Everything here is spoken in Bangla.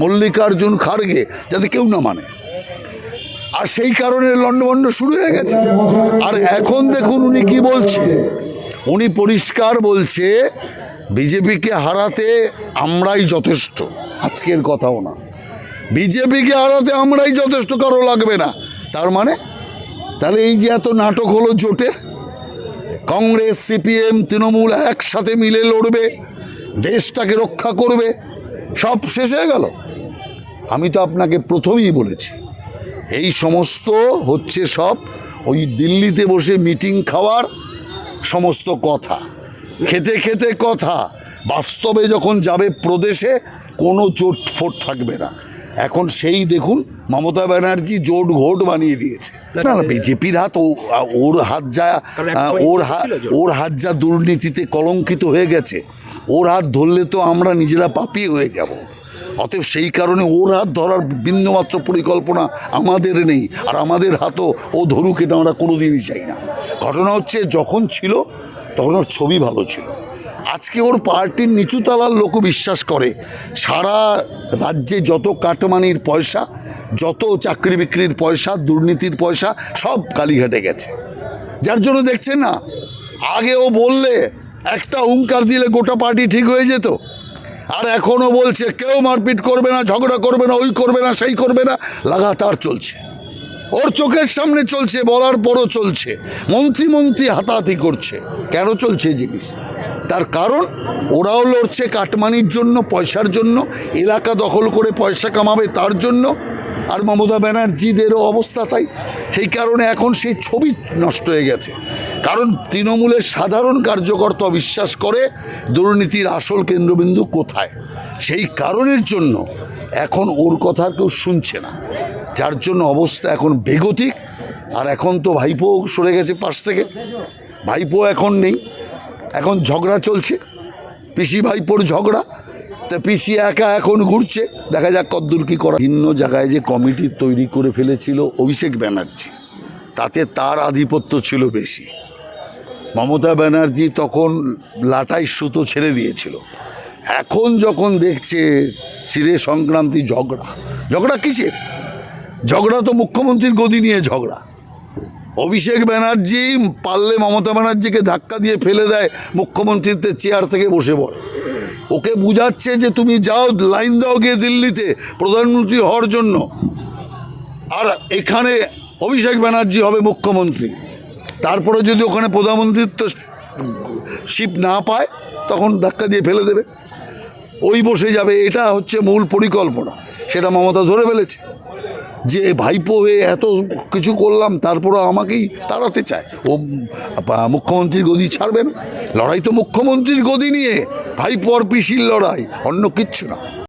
মল্লিকার্জুন খাড়গে যাতে কেউ না মানে। আর সেই কারণে লন্ডভন্ড শুরু হয়ে গেছে। আর এখন দেখুন উনি কি বলছে। উনি পরিষ্কার বলছে, বিজেপিকে হারাতে আমরাই যথেষ্ট। আজকের কথাও না। বিজেপিকে হারাতে আমরাই যথেষ্ট, কারও লাগবে না। তার মানে? তাহলে এই যে এত নাটক হলো জোটের, কংগ্রেস, সিপিএম, তৃণমূল একসাথে মিলে লড়বে, দেশটাকে রক্ষা করবে, সব শেষ হয়ে গেল। আমি তো আপনাকে প্রথমেই বলেছি এই সমস্ত হচ্ছে সব ওই দিল্লিতে বসে মিটিং খাওয়ার সমস্ত কথা খেতে খেতে কথা। বাস্তবে যখন যাবে প্রদেশে কোনো জোট ফোট থাকবে না। এখন সেই দেখুন মমতা ব্যানার্জি জোট ঘোট বানিয়ে দিয়েছে। না না বিজেপির হাত ও- ওর হাত যা ওর হাত ওর হাত যা দুর্নীতিতে কলঙ্কিত হয়ে গেছে ওর হাত ধরলে তো আমরা নিজেরা পাপি হয়ে যাব। অতএব সেই কারণে ওর হাত ধরার বিন্দুমাত্র পরিকল্পনা আমাদের নেই, আর আমাদের হাতও ও ধরুক এটা আমরা কোনোদিনই চাই না। ঘটনা হচ্ছে যখন ছিল, তখন ওর ছবি ভালো ছিল। আজকে ওর পার্টির নিচুতলার লোক বিশ্বাস করে, সারা রাজ্যে যত কাটমানির পয়সা, যত চাকরি বিক্রির পয়সা, দুর্নীতির পয়সা, সব কালীঘাটে গেছে। যার জন্য দেখছেন না, আগে ও বললে, একটা হুঙ্কার দিলে গোটা পার্টি ঠিক হয়ে যেত। আর এখনও বলছে, কেউ মারপিট করবে না, ঝগড়া করবে না, ওই করবে না, সেই করবে না। লাগাতার চলছে। ওর চোখের সামনে চলছে, বলার পরও চলছে। মন্ত্রী মন্ত্রী হাতাহাতি করছে। কেন চলছে এই জিনিস? তার কারণ, ওরাও লড়ছে কাটমানির জন্য, পয়সার জন্য, এলাকা দখল করে পয়সা কামাবে তার জন্য, আর মমতা ব্যানার্জিদেরও অবস্থা তাই। সেই কারণে এখন সেই ছবি নষ্ট হয়ে গেছে। কারণ তৃণমূলের সাধারণ কার্যকর্তা বিশ্বাস করে দুর্নীতির আসল কেন্দ্রবিন্দু কোথায়? সেই কারণের জন্য এখন ওর কথা কেউ শুনছে না। যার জন্য অবস্থা এখন বেগতিক আর এখন তো ভাইপো সরে গেছে পাশ থেকে। ভাইপো এখন নেই। এখন ঝগড়া চলছে। পিসি ভাইপোর ঝগড়া। তা পিসি একা এখন ঘুরছে। দেখা যাক কদ্দূর কী করা ভিন্ন জায়গায় যে কমিটি তৈরি করে ফেলেছিল অভিষেক ব্যানার্জি, তাতে তার আধিপত্য ছিল বেশি। মমতা ব্যানার্জি তখন লাটাই সুতো ছেড়ে দিয়েছিল। এখন যখন দেখছে চিরে সংক্রান্তি ঝগড়া ঝগড়া কিসের? ঝগড়া তো মুখ্যমন্ত্রীর গদি নিয়ে ঝগড়া। অভিষেক ব্যানার্জি পারলে মমতা ব্যানার্জিকে ধাক্কা দিয়ে ফেলে দেয় মুখ্যমন্ত্রীতে চেয়ার থেকে বসে পড়ে। ওকে বুঝাচ্ছে যে তুমি যাও, লাইন দাও গিয়ে দিল্লিতে প্রধানমন্ত্রী হওয়ার জন্য। আর এখানে অভিষেক ব্যানার্জি হবে মুখ্যমন্ত্রী। তারপরে যদি ওখানে প্রধানমন্ত্রিত্ব শিপ না পায়, তখন ধাক্কা দিয়ে ফেলে দেবে। ওই বসে যাবে, এটা হচ্ছে মূল পরিকল্পনা। সেটা মমতা ধরে ফেলেছে। যে ভাইপো হয়ে এত কিছু করলাম, তারপরও আমাকেই তাড়াতে চায়। ও মুখ্যমন্ত্রীর গদি ছাড়বে না। লড়াই তো মুখ্যমন্ত্রীর গদি নিয়ে ভাইপো আর পিসির লড়াই, অন্য কিচ্ছু না।